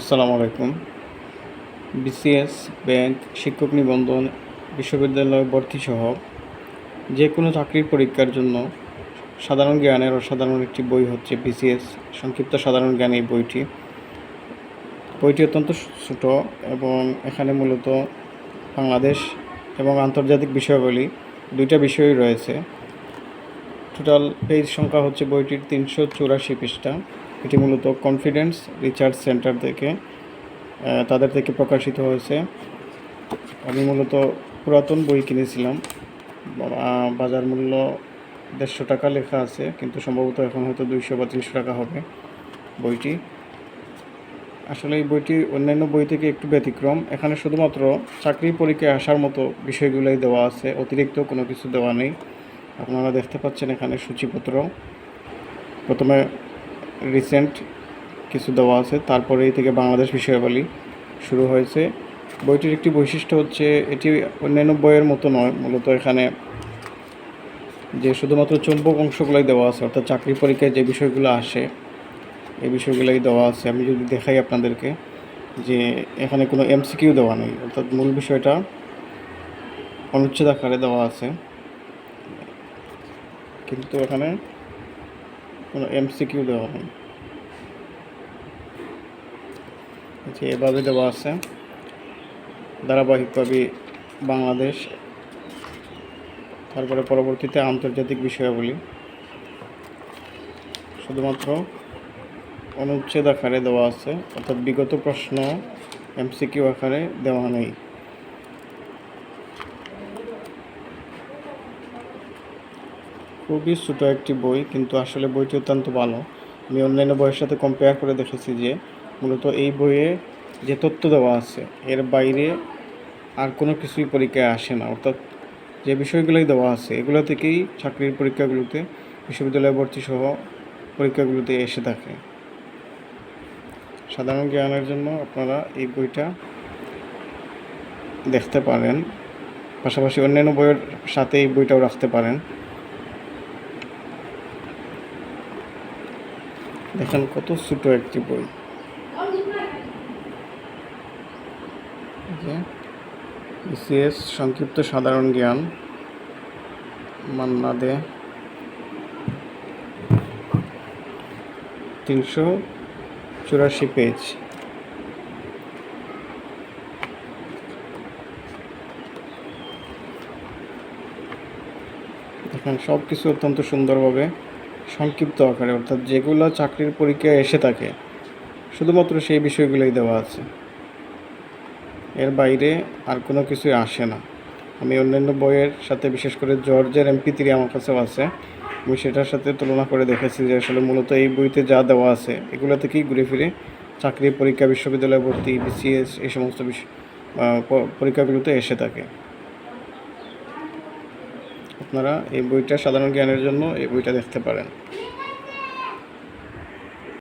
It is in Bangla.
আসসালামু আলাইকুম। বিসিএস ব্যাংক, শিক্ষক নিবন্ধন, বিশ্ববিদ্যালয় ভর্তি সহ যে কোনো চাকরির পরীক্ষার জন্য সাধারণ জ্ঞানের অসাধারণ একটি বই হচ্ছে বিসিএস। সংক্ষিপ্ত সাধারণ জ্ঞান এই বইটি। বইটি অত্যন্ত ছোট এবং এখানে মূলত বাংলাদেশ এবং আন্তর্জাতিক বিষয়াবলী দুইটা বিষয়ই রয়েছে। টোটাল পেজ সংখ্যা হচ্ছে বইটির তিনশো চুরাশি পৃষ্ঠা। এটি মূলত কনফিডেন্স রিসার্চ সেন্টার থেকে তাদের থেকে প্রকাশিত হয়েছে। আমি মূলত পুরাতন বই কিনেছিলাম। বাজার মূল্য দেড়শো টাকা লেখা আছে, কিন্তু সম্ভবত এখন হয়তো দুইশো বা তিনশো টাকা হবে বইটি। আসলে এই বইটি অন্যান্য বই থেকে একটু ব্যতিক্রম। এখানে শুধুমাত্র চাকরি পরীক্ষায় আসার মতো বিষয়গুলোই দেওয়া আছে, অতিরিক্ত কোনো কিছু দেওয়া নেই। আপনারা দেখতে পাচ্ছেন এখানে সূচিপত্র। প্রথমে রিসেন্ট কিছু দেওয়া আছে। তারপরে এই থেকে বাংলাদেশ বিষয়াবলী শুরু হয়েছে। বইটির একটি বৈশিষ্ট্য হচ্ছে, এটি অন্যান্য বইয়ের মতো নয়। মূলত এখানে যে শুধুমাত্র চৌম্বক অংশগুলোই দেওয়া আছে, অর্থাৎ চাকরি পরীক্ষায় যে বিষয়গুলো আসে, এই বিষয়গুলোই দেওয়া আছে। আমি যদি দেখাই আপনাদেরকে যে এখানে কোনো এমসিকিউ দেওয়া নেই, অর্থাৎ মূল বিষয়টা অনুচ্ছেদ আকারে দেওয়া আছে। কিন্তু এখানে কোনো এমসিকিউ দেওয়া নেই আচ্ছা এভাবে দেওয়া আছে। ধারাবাহিকভাবে বাংলাদেশ, তারপরে পরবর্তীতে আন্তর্জাতিক বিষয়াবলী। শুধুমাত্র অনুচ্ছেদ আকারে দেওয়া আছে, অর্থাৎ বিগত প্রশ্ন এমসিকিউ আকারে দেওয়া নেই। খুবই ছোটো একটি বই, কিন্তু আসলে বইটি অত্যন্ত ভালো। আমি অন্যান্য বইয়ের সাথে কম্পেয়ার করে দেখেছি যে, মূলত এই বইয়ে যে তথ্য দেওয়া আছে, এর বাইরে আর কোনো কিছুই পরীক্ষায় আসে না। অর্থাৎ যে বিষয়গুলোই দেওয়া আছে, এগুলো থেকেই চাকরির পরীক্ষাগুলোতে, বিশ্ববিদ্যালয় ভর্তি সহ পরীক্ষাগুলোতে এসে থাকে। সাধারণ জ্ঞানের জন্য আপনারা এই বইটা দেখতে পারেন। পাশাপাশি অন্যান্য বইয়ের সাথে এই বইটাও রাখতে পারেন। দেখেন কত ছোটো একটি বই। বিসিএস সংক্ষিপ্ত সাধারণ জ্ঞান মান্না দে তিনশো চুরাশি পেজ। দেখেন সব কিছু অত্যন্ত সুন্দরভাবে সংক্ষিপ্ত আকারে, অর্থাৎ যেগুলো চাকরির পরীক্ষায় এসে থাকে, শুধুমাত্র সেই বিষয়গুলোই দেওয়া আছে। এর বাইরে আর কোনো কিছুই আসে না। আমি অন্যান্য বইয়ের সাথে, বিশেষ করে জর্জের এমপি থ্রি আমার কাছেও আছে। আমি সেটার সাথে তুলনা করে দেখেছি যে আসলে মূলত এই বইতে যা দেওয়া আছে, এগুলো থেকেই ঘুরে ফিরে চাকরি পরীক্ষা, বিশ্ববিদ্যালয় ভর্তি বিসিএস এই সমস্ত পরীক্ষাগুলোতে এসে থাকে। আপনারা এই বইটা সাধারণ জ্ঞানের জন্য এই বইটা দেখতে পারেন।